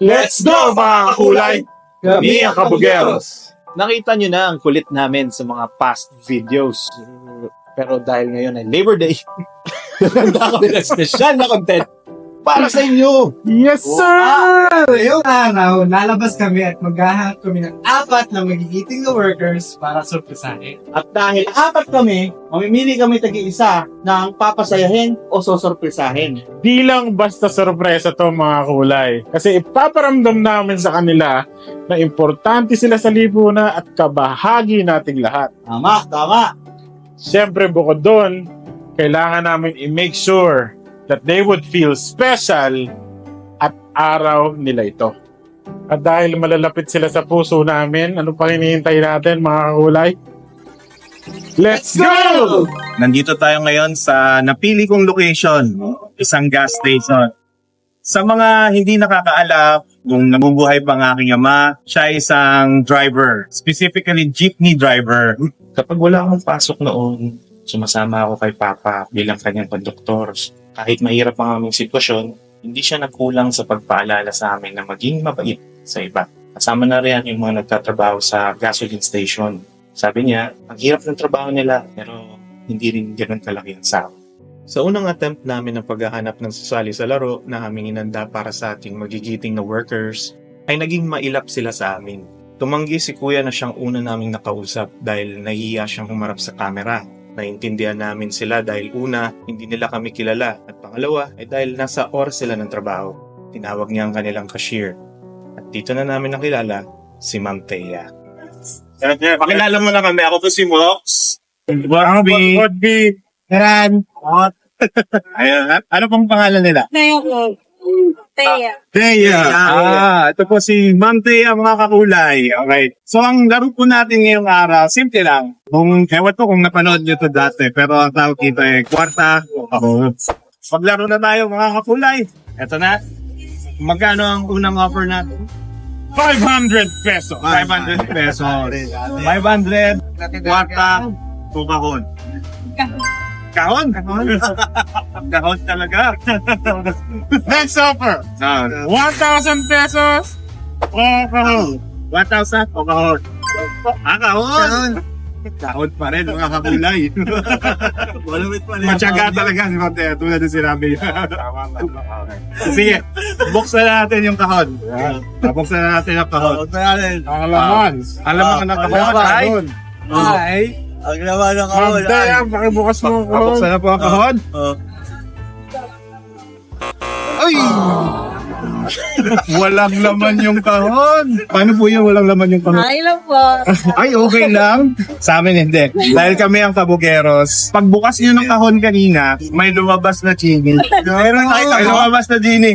Let's go mga kakulay! Kami ang kabugeros! Nakita nyo na ang kulit namin sa mga past videos. Pero dahil ngayon ay Labor Day, naganda kami ng special na content para sa inyo. Yes, sir! Ngayong araw, lalabas kami at maghahanap kami ng apat na magigiting na workers para surpresahin. At dahil apat kami, mamimili kami tagi-isa ng papasayahin o sosorpresahin. Di lang basta sorpresa to mga kulay. Kasi ipaparamdam namin sa kanila na importante sila sa lipunan at kabahagi nating lahat. Tama, tama. Siyempre bukod doon, kailangan namin i-make sure that they would feel special at araw nila ito. At dahil malalapit sila sa puso namin, ano pang hinihintay natin mga kakulay? Let's go! Nandito tayo ngayon sa napili kong location, isang gas station. Sa mga hindi nakakaalam, kung nabubuhay pa ang aking ama, siya ay isang driver, specifically jeepney driver. Kapag wala akong pasok noon, sumasama ako kay Papa bilang kanyang konduktor. Kahit mahirap ang aming sitwasyon, hindi siya nagkulang sa pagpaalala sa amin na maging mabait sa iba. Kasama na rin yung mga nagtatrabaho sa gasoline station. Sabi niya, ang hirap ng trabaho nila, pero hindi rin ganun kalaki ang sahod. Sa unang attempt namin ng paghahanap ng sasali sa laro na aming inanda para sa ating magigiting na workers, ay naging mailap sila sa amin. Tumanggi si kuya na siyang una naming nakausap dahil nahihiya siyang humarap sa kamera. Naintindihan namin sila dahil una, hindi nila kami kilala at pangalawa ay dahil nasa oras sila ng trabaho. Tinawag niya ang kanilang cashier. At dito na namin nakilala si Ma'am Thea. Pakilala mo na kami, ako po si Mox. Would be, Karan. Ayun, ano pong pangalan nila? Ko. Teya. Thea. Ah, ito po si Ma'am Thea, mga kakulay. Okay. So, ang laro po natin ngayong araw, simple lang. Kung, ewan ko kung napanood nyo to dati, pero ang tawag dito ay kwarta o kahon. Paglaro na tayo, mga kakulay. Ito na. Magkano ang unang offer natin? 500 pesos. 500 pesos. 500, kwarta, o kahon. Kahon? Kahon? kahon talaga. Next offer, Ah, 1,000 pesos. Oh, kahon. 1,000 o kahon? Ah, kahon! Kahon pa rin, mga kakulay. Matyaga talaga si Mateo, tulad ng sinabi niya. Sige, buksan na natin yung kahon. Ah, Buksan na natin yung kahon. Ang laman. Alam mo na kahon ay? Ay, Ang naman ng Ma'am Thea, pakibukas mo ang Ah, kahon. Buksan na po ang kahon. Ay! walang laman yung kahon. Paano po yun walang laman yung kahon? Ay lang po. Ay, okay lang. Sa amin hindi. Dahil kami ang kabugeros. Pagbukas nyo ng kahon kanina, may lumabas na chini. Meron ay, may lumabas na chini.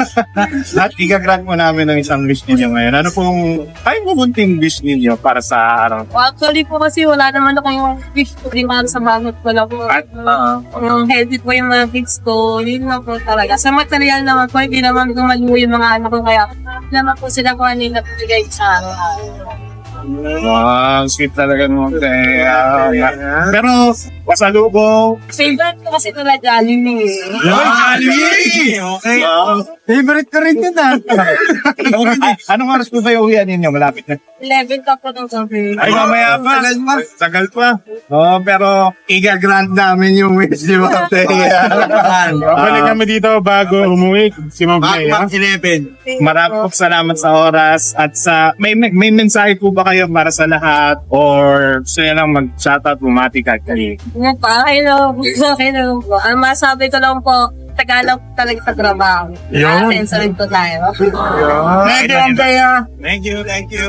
At igagrant mo namin ng isang wish ninyo ngayon. Ano pong, ay kukunting wish ninyo para sa araw? Well, actually po kasi wala naman ako yung fish ko din para sa bagot ko lang po. At, Uh, yung healthy po yung mga kids ko, yun lang po talaga. Sa material naman po, hindi naman gumaluho yung mga anak ko kaya naman po sila po kanina bigay sa akin. Wow, sweet talaga mo. Pero, pasalubong. Favorite ko kasi talaga Jollibee. Jollibee! Okay. Favorite ko rin yun ah. okay. Anong oras po kayo uwian ninyo? Malapit na. 11 ka po ng sabi. Ay, mamaya pa. Tagal pa. Tagal pa. Oo, pero igagrant namin yung wish ni Mate. Babalik kami dito bago umuwi. Si Ma'am Thea. 11. Marami po salamat sa oras at sa may may, may mensahe po ba kayo para sa lahat or gusto niyo lang mag-shoutout bumati ka kay Ano pa? Hello. Hello po. Ang masabi ko lang po, Tagalog talaga sa trabaho. Yun. Atin, salit po tayo. Thank you, Ma'am Thea. Thank you, thank you.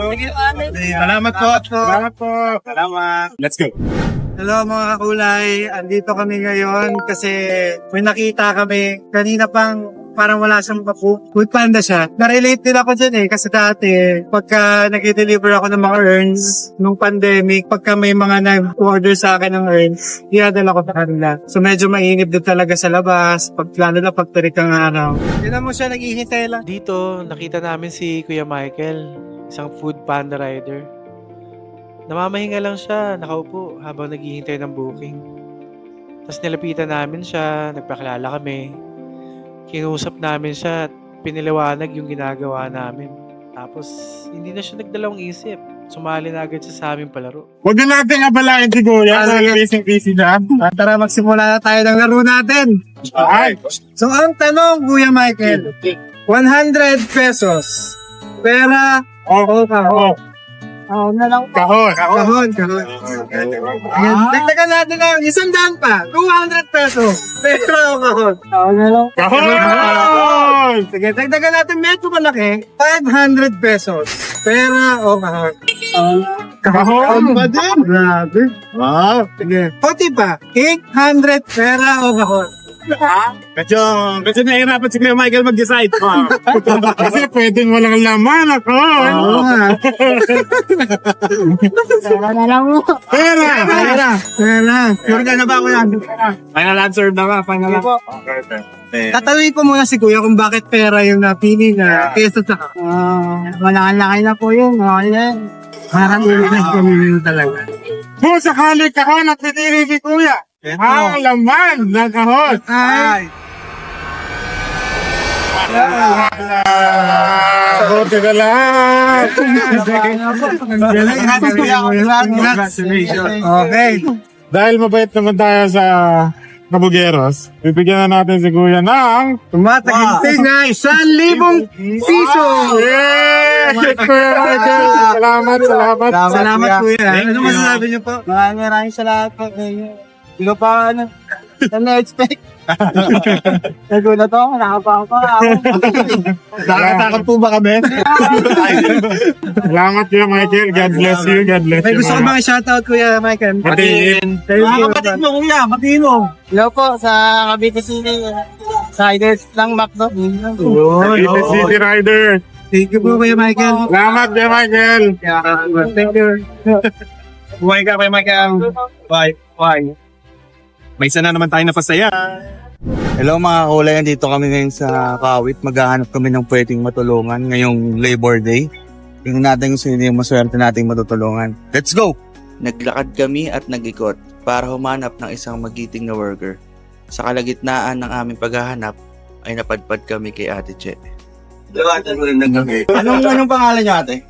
Salamat po. Salamat po. Salamat. Let's go. hello mga kakulay. Andito kami ngayon kasi may nakita kami. Kanina pang parang wala siyang papu. Food panda siya. Na-relate din ako dyan eh. Kasi dati, pagka nag-deliver ako ng mga earns nung pandemic, pagka may mga nag-order sa akin ng earns, iadala ko sa kanila. So medyo mainip din talaga sa labas. Pag, lalo na pag tarik ang araw. Tignan mo siya, naghihintay lang. Dito, nakita namin si Kuya Michael, isang food panda rider. Namamahinga lang siya, nakaupo habang naghihintay ng booking. Tapos nilapitan namin siya, nagpakilala kami. Kinusap namin siya at piniliwanag yung ginagawa namin. Tapos, hindi na siya nagdalawang isip. Sumali na agad siya sa aming palaro. Huwag na natin abalain si Kuya. Ah, sige. Busy-busy na. Ah, Tara, magsimula na tayo ng laro natin. Ay, So, ang tanong, Kuya Michael, 100 pesos. Pera o kahon? Oo na lang. kahon. Kahon, kahon. Ayan, dagdagan natin ng isang daan pa. 200 pesos. Pera o kahon? Oo na lang. Kahon! Sige, dagdagan natin medyo malaki. 500 pesos. Pera o kahon? Kahon! pa din. Grabe. Wow! Sige. Pati pa, 800 pera o kahon? Medyo, medyo nahihirapan si Kuya Michael mag-decide. Kasi pwedeng walang laman ako. Oo nga. Pera na lang mo. Pera! Pera. Pera. Sure ka na ba, Kuya? Final answer na ba? Final Sige Tatanungin ko muna si Kuya kung bakit pera yung napili na peso sa kahon. Ah, malaki-laki na po yun. Okay. Parang ulit pamilyo talaga. Kung sakali kahon at pinili ni Kuya, ang laman ng kahon. Ay. Buti na lang. Okay. Dahil mabait naman tayo sa Kabugeros, bibigyan na natin si Kuya ng... Tumataginting na isang libong piso. Kuya Michael! Salamat, salamat. Salamat, Kuya. Ano masasabi niyo po? Maraming maraming salamat po. Hindi ko pa ano. Na-expect. Nagulat ako. Nakapako pa ako. Nakakatakot po ba kami? Salamat, Kuya Michael. God bless you. God bless May you. gusto ko bang shoutout, Kuya Michael? Matiin. Thank you. mo, kuya. Matiin mo. Hello po sa Cavite City. Siders lang, Macdo. Cavite City Rider. Thank you po, Kuya Michael. Salamat, Kuya Michael. Thank you. Buhay ka, Kuya Michael. Bye. Bye. May isa na naman tayo napasaya. Hello mga kulay, andito kami ngayon sa Kawit. Maghahanap kami ng pwedeng matulungan ngayong Labor Day. Tingnan natin kung sino yung maswerte nating matutulungan. Let's go! Naglakad kami at nag-ikot para humanap ng isang magiting na worker. Sa kalagitnaan ng aming paghahanap ay napadpad kami kay Ate Che. Anong, anong pangalan niyo ate?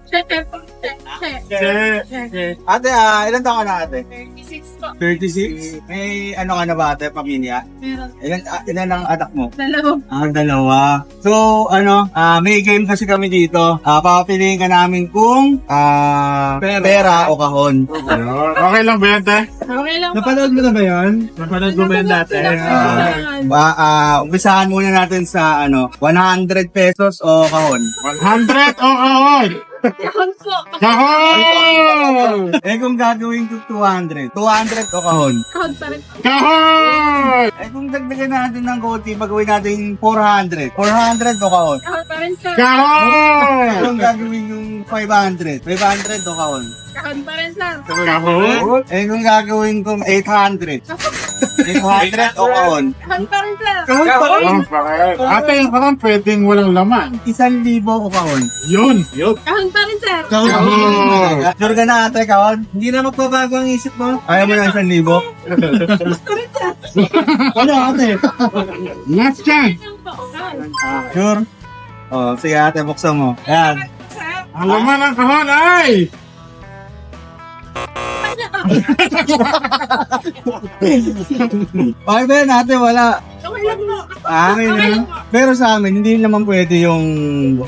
Ate, ah, ilan taon ka na ate? 36 po. 36? May ano ka na ba ate, pamilya? Meron. Ilan, ah, ilan ang anak mo? Dalawa. Ah, dalawa. So, ano, ah may game kasi kami dito. Ah, papapiliin ka namin kung ah pera. o kahon. Okay lang ba yan, te? Okay lang po. Napanood mo na ba yun? Napanood mo ba yun dati? Ah. Ah, ah, umpisahan muna natin sa ano, 100 pesos o kahon. 100 o kahon? Po. Kahon! Eh kung gagawin ko 200, 200 o kahon. Kahon pa rin po. Kahon! Eh kung dagdagan natin ng konti, magawin natin 400. 400 o kahon. Kahon pa rin sir. Eh Kahon! kung gagawin yung 500, 500 o kahon. Kahon pa rin sir. Kahon? Eh kung gagawin ko 800, 800 o pa rin sir. Kahon pa rin. Kahon pa rin. Ate, yung kahon pwedeng walang laman. Isang libo o kahon. Yun. Yun. Kahon pa rin sir. Kahon. Sure ka na ate, kahon? Hindi na magbabago ang isip mo? Ayaw mo na isang libo? ano ate? Last chance. Po. Kahon. Sure? Oh, sige ate, buksan mo. Ayan. Sir. Ang laman ng kahon ay... Okay ba yan ate? Wala. Okay lang. Ah, okay naman. Pero sa amin, hindi naman pwede yung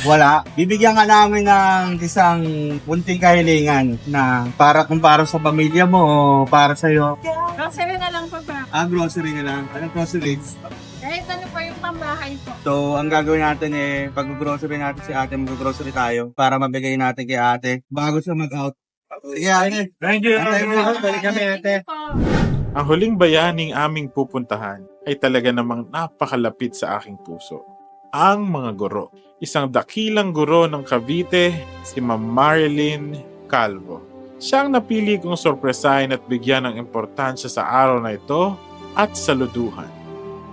wala. Bibigyan ka namin ng isang munting kahilingan na para kung para sa pamilya mo o para sa'yo. Grocery na lang po ba? Ah, grocery na lang. Anong grocery? Kahit ano po yung pambahay po. So, ang gagawin natin eh, pag-grocery natin si ate, mag-grocery tayo para mabigay natin kay ate bago siya mag-out. Sige ate. Thank you. Ate, balik kami ate. Po. Ang huling bayaning aming pupuntahan ay talaga namang napakalapit sa aking puso. Ang mga guro. Isang dakilang guro ng Cavite, si Ma'am Marilyn Calvo. Siya ang napili kong sorpresahin at bigyan ng importansya sa araw na ito at saluduhan.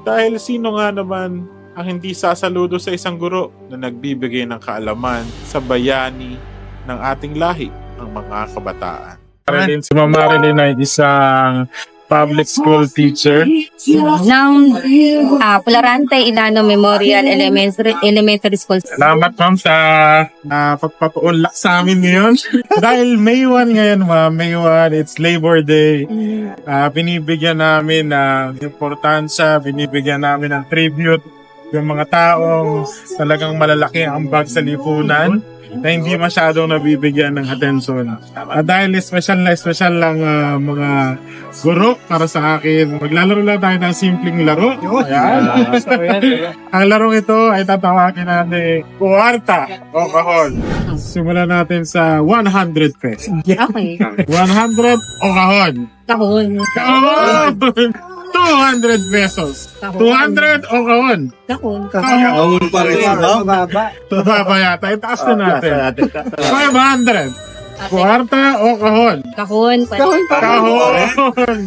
Dahil sino nga naman ang hindi sasaludo sa isang guro na nagbibigay ng kaalaman sa bayani ng ating lahi, ang mga kabataan. Marilyn, si Ma'am Marilyn ay isang public school teacher. ng ah, Pularante Ilano Memorial Elementary Elementary School. Salamat ma'am sa uh, pagpapaunlak sa amin ngayon. Dahil May 1 ngayon ma'am, May 1, it's Labor Day. Ah, binibigyan namin ng importansya, binibigyan namin ng tribute yung mga taong talagang malalaki ang bag sa lipunan na hindi masyadong nabibigyan ng atensyon. At dahil special na special lang ah, mga guro para sa akin, maglalaro lang tayo ng simpleng laro. Ayan. Ang larong ito ay tatawagin natin kuwarta o kahon. Simulan natin sa 100 pesos. Okay. 100 o kahon. Kahon. Kahon! 200 pesos. 200 o kahon. Kahon. Kahon. pa rin, no? Mababa yata. Itaas na natin. 500. Kuwarta o kahon? Kahon. Kahon. Kahon!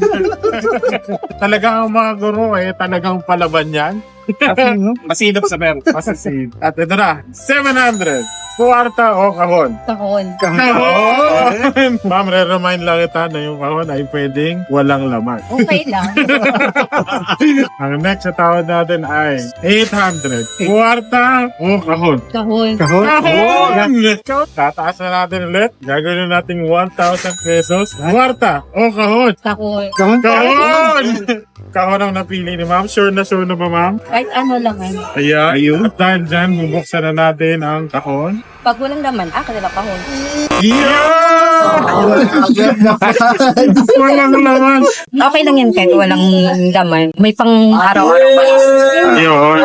talagang ang mga guro eh, talagang palaban yan. Masinop sa pero. Masasin. At ito na, 700. Kuwarta o kahon? Kahon. Kahon! Ma'am, re-remind lang kita na yung kahon ay pwedeng walang laman. Okay lang. Ang next na tawad natin ay 800. Kuwarta o kahon? Kahon. Kahon! Tataas na natin ulit. Gagawin natin 1,000 pesos. Kuwarta o kahon? Kahon. Kahon! Kahon ang napili ni ma'am. Sure na sure na ba ma'am? Kahit ano lang. Ayan. Ayun. At dahil dyan, bubuksan na natin ang kahon. Pag walang laman, ah, kanila kahon. Yeah! Walang laman. Okay lang yan kahit walang laman. May pang araw-araw pa. Yun.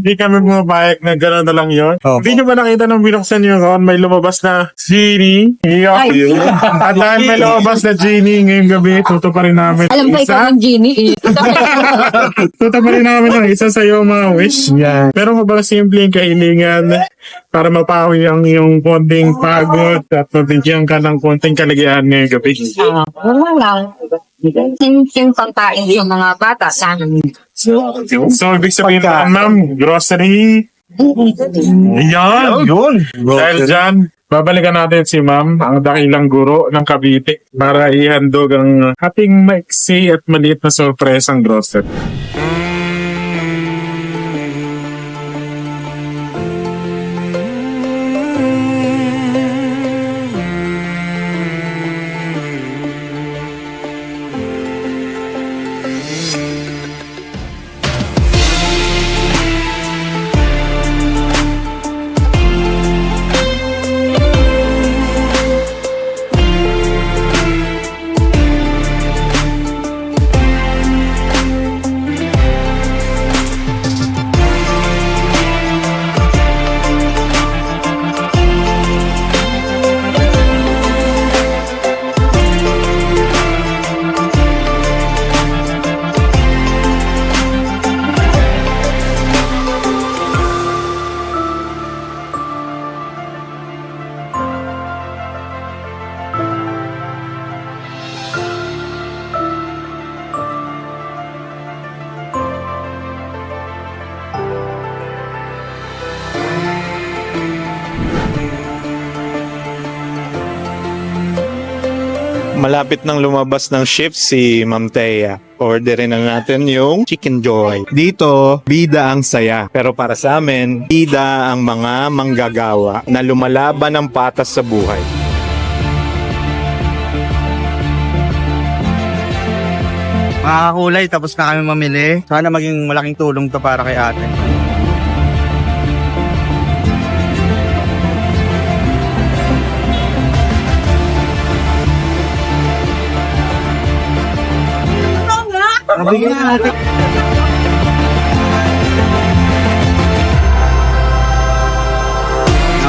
Hindi kami bumabalik na gano'n na lang yun. Hindi nyo ba nakita nung binuksan nyo kahon, may lumabas na genie? Yeah. Ay. At dahil may lumabas na genie ngayong gabi, tuto pa rin namin. Alam ko ikaw ang genie eh. Tuto pa rin namin ang isa sa iyo mga wish. Yeah. Pero mabaga simple yung kahilingan para mapawi ang iyong konting pagod at mabigyan ka ng konting kaligayahan ngayong gabi. Ah, wala lang. Yung pangkain sa mga bata sa amin. So, ibig sabihin na, ma'am, grocery. Yan. Yun. Dahil dyan, babalikan natin si ma'am, ang dakilang guro ng Cavite, para ihandog ang ating maiksi at maliit na sorpresang grocery. Malapit nang lumabas ng shift si Ma'am Thea. Orderin na natin yung Chicken Joy. Dito, bida ang saya. Pero para sa amin, bida ang mga manggagawa na lumalaban ng patas sa buhay. Mga kakulay, tapos na kami mamili. Sana maging malaking tulong to para kay ate.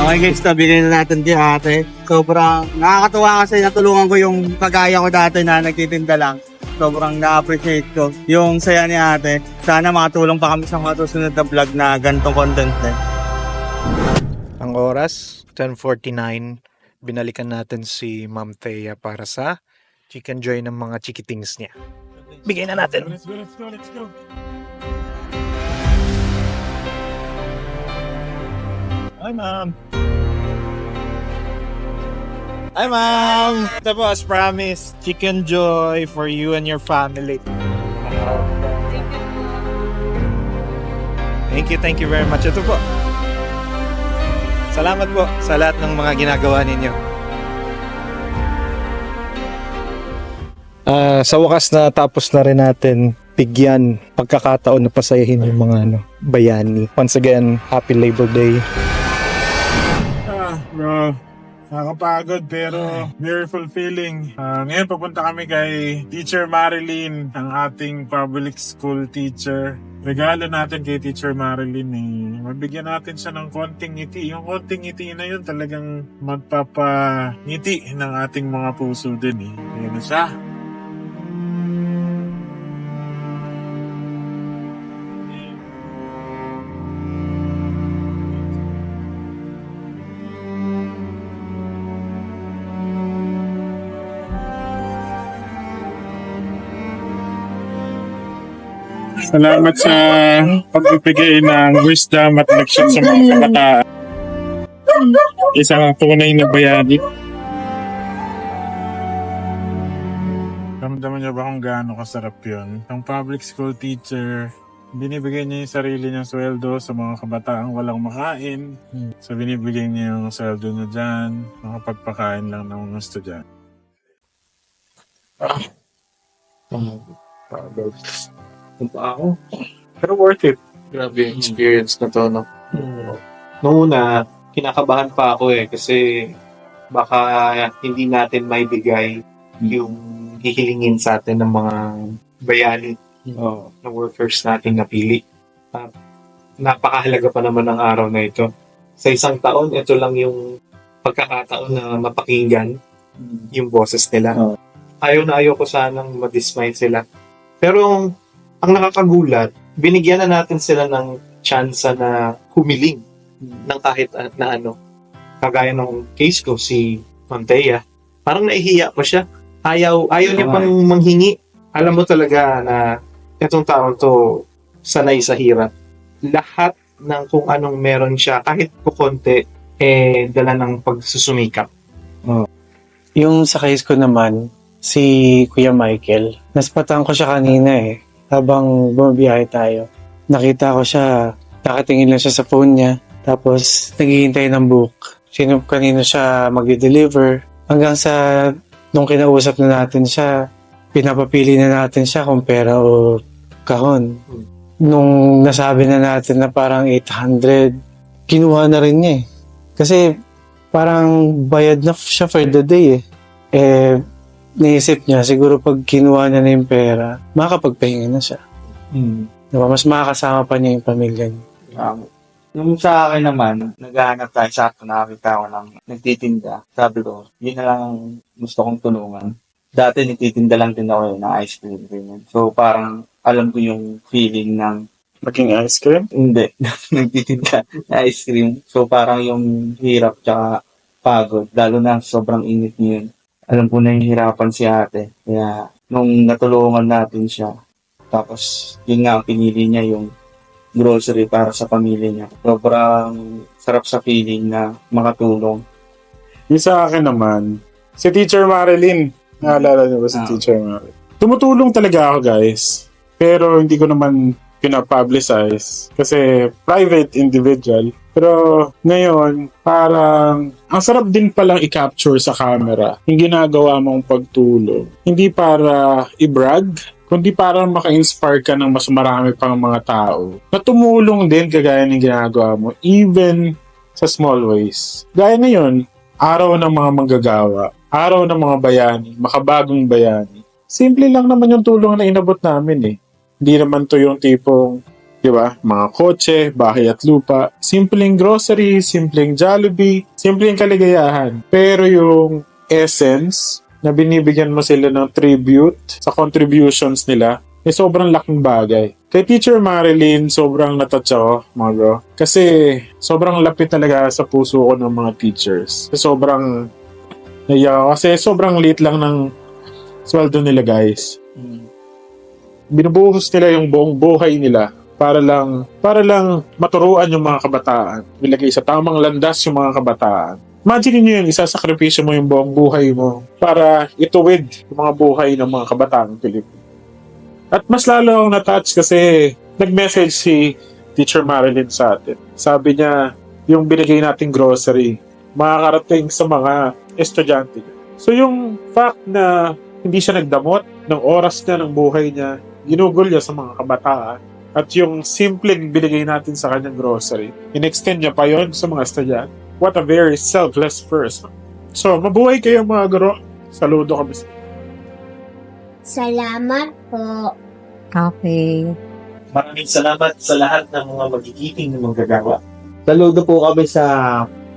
Okay guys, nabigyan na natin di ate. Sobrang nakakatuwa kasi natulungan ko yung kagaya ko dati na nagtitinda lang. Sobrang na-appreciate ko yung saya ni ate. Sana makatulong pa kami sa mga susunod na vlog na ganitong content din. Ang oras, 10.49. Binalikan natin si Ma'am Thea para sa Chicken Joy ng mga chikitings niya. Bigay na natin. Let's go, let's go, let's go. Hi, Ma'am. Hi, ma'am! Ito po, promised, Chicken Joy for you and your family. Thank you, thank you very much. Ito po. Salamat po sa lahat ng mga ginagawa ninyo. Ah, sa wakas na tapos na rin natin bigyan pagkakataon na pasayahin yung mga ano, bayani. Once again, happy Labor Day. Ah, bro. Nakakapagod pero very fulfilling. Ah, ngayon papunta kami kay Teacher Marilyn, ang ating public school teacher. Regalo natin kay Teacher Marilyn eh. Mabigyan natin siya ng konting ngiti. Yung konting ngiti na yun talagang magpapangiti ng ating mga puso din eh. Ayan na siya. Salamat sa pagbibigay ng wisdom at leksyon sa mga kabataan. Isang tunay na bayani. Ramdaman niyo ba kung gaano kasarap yun? Ang public school teacher, binibigay niya yung sarili niyang sweldo sa mga kabataang walang makain. So binibigay niya yung sweldo niya dyan, makapagpakain lang ng mga estudyante. Kumpa ako. Pero worth it. Grabe yung experience na to, no? Noong una, kinakabahan pa ako eh kasi baka hindi natin maibigay yung hihilingin sa atin ng mga bayani o na workers nating napili. At napakahalaga pa naman ng araw na ito. Sa isang taon, ito lang yung pagkakataon na mapakinggan yung boses nila. Ayaw na ayaw ko sanang madismay sila. Pero ang nakakagulat, binigyan na natin sila ng tsansa na humiling ng kahit na ano. Kagaya ng case ko, si Manteya, parang naihiya pa siya. Ayaw, ayaw niya pang manghingi. Alam mo talaga na itong taon to sanay sa hirap. Lahat ng kung anong meron siya, kahit kukonti, eh, dala ng pagsusumikap. Yung sa case ko naman, si Kuya Michael, naspatan ko siya kanina eh. Habang bumabiyahe tayo. Nakita ko siya, nakatingin lang siya sa phone niya. Tapos, naghihintay ng book. Sino kanino siya mag-deliver. Hanggang sa, nung kinausap na natin siya, pinapapili na natin siya kung pera o kahon. Nung nasabi na natin na parang 800, kinuha na rin niya eh. Kasi, parang bayad na siya for the day eh. Eh, naisip niya, siguro pag kinuha niya na yung pera, makakapagpahinga na siya. Diba? Mas makakasama pa niya yung pamilya niya. Um, yung sa akin naman, naghahanap tayo sa akin, nakakita ko ng nagtitinda. Sabi ko, yun na lang ang gusto kong tulungan. Dati nagtitinda lang din ako eh, ng ice cream. ganyan. So parang alam ko yung feeling ng Maging ice cream? hindi, nagtitinda ng ice cream. So parang yung hirap tsaka pagod, lalo na sobrang init niyon. Alam ko na yung hirapan si ate. Kaya nung natulungan natin siya, tapos yun nga ang pinili niya yung grocery para sa pamilya niya. Sobrang sarap sa feeling na makatulong. Yung sa akin naman, si Teacher Marilyn. Naalala niyo ba si Ah. Teacher Marilyn? Tumutulong talaga ako, guys. Pero hindi ko naman pinapublicize kasi private individual. Pero ngayon, parang ang sarap din palang i-capture sa camera yung ginagawa mong pagtulong. Hindi para i-brag, kundi para maka-inspire ka ng mas marami pang mga tao na tumulong din kagaya ng ginagawa mo, even sa small ways. Gaya ngayon, araw ng mga manggagawa, araw ng mga bayani, makabagong bayani. Simple lang naman yung tulong na inabot namin eh. Hindi naman to yung tipong, di ba, mga kotse, bahay at lupa. Simpleng grocery, simpleng Jollibee, simpleng kaligayahan. Pero yung essence na binibigyan mo sila ng tribute sa contributions nila, eh sobrang laking bagay. Kay Teacher Marilyn, sobrang natouch ako, mga bro. Kasi sobrang lapit talaga sa puso ko ng mga teachers. Kasi sobrang naiyak. Kasi sobrang liit lang ng sweldo nila, guys. Binubuhos nila yung buong buhay nila para lang para lang maturuan yung mga kabataan. Ilagay sa tamang landas yung mga kabataan. Imagine niyo yung isasakripisyo mo yung buong buhay mo para ituwid yung mga buhay ng mga kabataang Pilipino. At mas lalo akong na-touch kasi nag-message si Teacher Marilyn sa atin. Sabi niya, yung binigay nating grocery, makakarating sa mga estudyante niya. So yung fact na hindi siya nagdamot ng oras niya ng buhay niya, ginugol niya sa mga kabataan, at yung simpleng binigay natin sa kanyang grocery, in-extend niya pa yon sa mga estudyante. What a very selfless person. So, mabuhay kayo mga guro. Saludo kami sa Salamat po. Okay. Maraming salamat sa lahat ng mga magigiting na manggagawa. Saludo po kami sa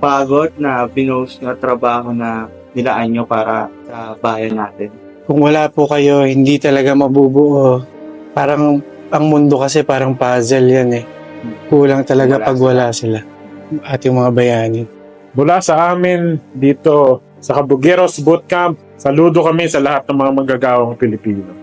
pagod na binost na trabaho na nilaan nyo para sa bayan natin. Kung wala po kayo, hindi talaga mabubuo. Parang ang mundo kasi parang puzzle yan eh. Kulang talaga Wala pag wala sila. At yung mga bayani. Mula sa amin dito sa Kabugeros Bootcamp, saludo kami sa lahat ng mga manggagawang Pilipino.